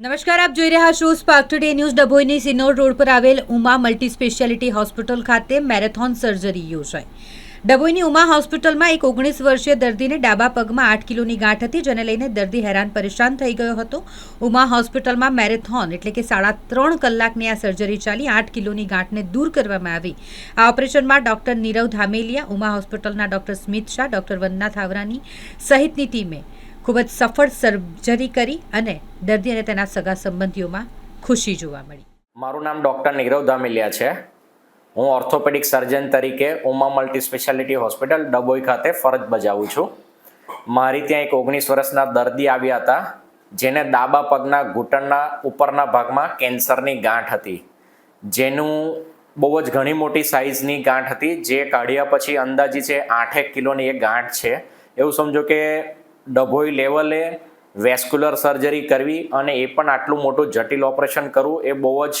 નમસ્કાર, આપ જોઈ રહ્યા છો સ્પાર્ક ટુડે ન્યૂઝ ડભોઈની સિનોર રોડ પર આવેલ ઉમા મલ્ટી સ્પેશિયાલિટી હોસ્પિટલ ખાતે મેરેથોન સર્જરી યોજાઈ. ડભોઈની ઉમા હોસ્પિટલમાં એક ઓગણીસ વર્ષીય દર્દીને ડાબા પગમાં આઠ કિલોની ગાંઠ હતી, જેને લઈને દર્દી હેરાન પરેશાન થઈ ગયો હતો. ઉમા હોસ્પિટલમાં મેરેથોન એટલે કે સાડા ત્રણ કલાકની આ સર્જરી ચાલી આઠ કિલોની ગાંઠને દૂર કરવામાં આવી. આ ઓપરેશનમાં ડોક્ટર નીરવ ધામેલિયા, ઉમા હોસ્પિટલના ડોક્ટર સ્મિત શાહ, ડોક્ટર વંદના થાવરાની સહિતની ટીમે ખૂબ જ સફળ સર્જરી કરી અને દર્દી અને તેના સગા સંબંધીઓમાં ખુશી જોવા મળી. મારું નામ ડૉક્ટર નીરવ ધામિલિયા છે. હું ઓર્થોપેડિક સર્જન તરીકે Uma multi speciality hospital Dabhoi ખાતે ફરજ બજાવું છું. મારી ત્યાં એક ઓગણીસ વર્ષના દર્દી આવ્યા હતા, જેને ડાબા પગના ઘૂંટણના ઉપરના ભાગમાં કેન્સરની ગાંઠ હતી. જેનું બહુ જ ઘણી મોટી સાઇઝની ગાંઠ હતી, જે કાઢ્યા પછી અંદાજી છે આઠેક કિલોની એક ગાંઠ છે. એવું સમજો કે ડભોઈ લેવલે વેસ્ક્યુલર સર્જરી કરવી અને એ પણ આટલું મોટું જટિલ ઓપરેશન કરવું એ બહુ જ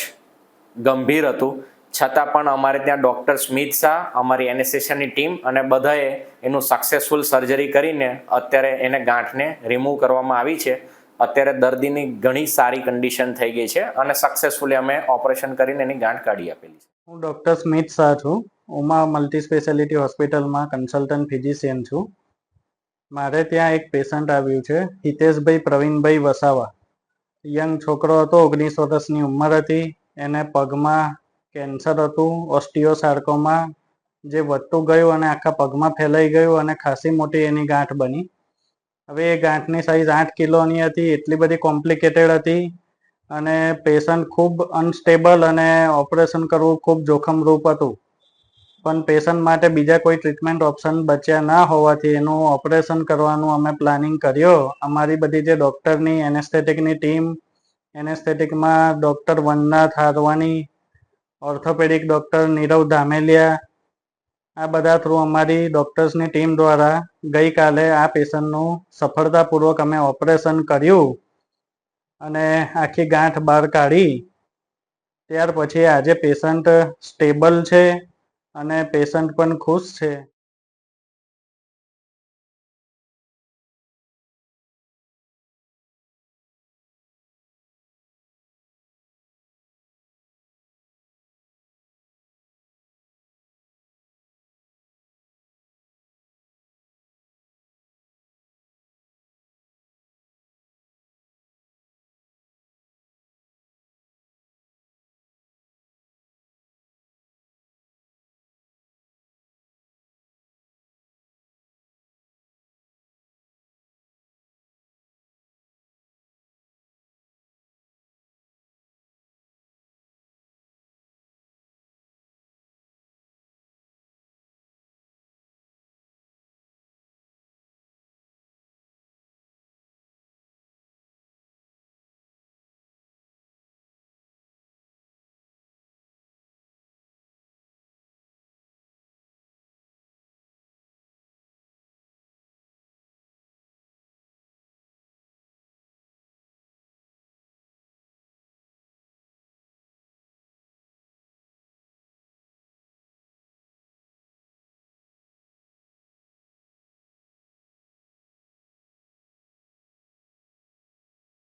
ગંભીર હતું. છતાં પણ અમારે ત્યાં ડૉક્ટર સ્મિત શાહ, અમારી એનેસ્થેશિયાની ટીમ અને બધાએ એનું સક્સેસફુલ સર્જરી કરીને અત્યારે એને ગાંઠને રિમૂવ કરવામાં આવી છે. અત્યારે દર્દીની ઘણી સારી કન્ડિશન થઈ ગઈ છે અને સક્સેસફુલી અમે ઓપરેશન કરીને એની ગાંઠ કાઢી આપેલી છે. હું ડૉક્ટર સ્મિત શાહ છું. ઉમા મલ્ટી સ્પેશિયાલિટી હોસ્પિટલમાં કન્સલ્ટન્ટ ફિઝિશિયન છું. મારે ત્યાં એક પેશન્ટ આવ્યું છે, હિતેશભાઈ પ્રવીણભાઈ વસાવા. યંગ છોકરો હતો, ઓગણીસ વર્ષની ઉંમર હતી. એને પગમાં કેન્સર હતું ઓસ્ટિયોસાર્કોમાં જે વધતું ગયું અને આખા પગમાં ફેલાઈ ગયું અને ખાસી મોટી એની ગાંઠ બની. હવે એ ગાંઠની સાઈઝ આઠ કિલોની હતી, એટલી બધી કોમ્પ્લિકેટેડ હતી અને પેશન્ટ ખૂબ અનસ્ટેબલ અને ઓપરેશન કરવું ખૂબ જોખમરૂપ હતું. પણ પેશન્ટ માટે બીજા કોઈ ટ્રીટમેન્ટ ઓપ્શન બચ્યા ના હોવાથી એનું ઓપરેશન કરવાનું અમે પ્લાનિંગ કર્યો. અમારી બધી જે ડૉક્ટરની એનેસ્થેટિકની team એનેસ્થેટિકમાં doctor Vandana Tharvani orthopaedic doctor Nirav Dhameliya, આ બધા થ્રુ અમારી ડૉક્ટર્સની ટીમ દ્વારા ગઈકાલે આ પેશન્ટનું સફળતાપૂર્વક અમે ઓપરેશન કર્યું અને આખી ગાંઠ બહાર કાઢી. ત્યાર પછી આજે પેશન્ટ સ્ટેબલ છે. અને પેશન્ટ પણ ખુશ છે.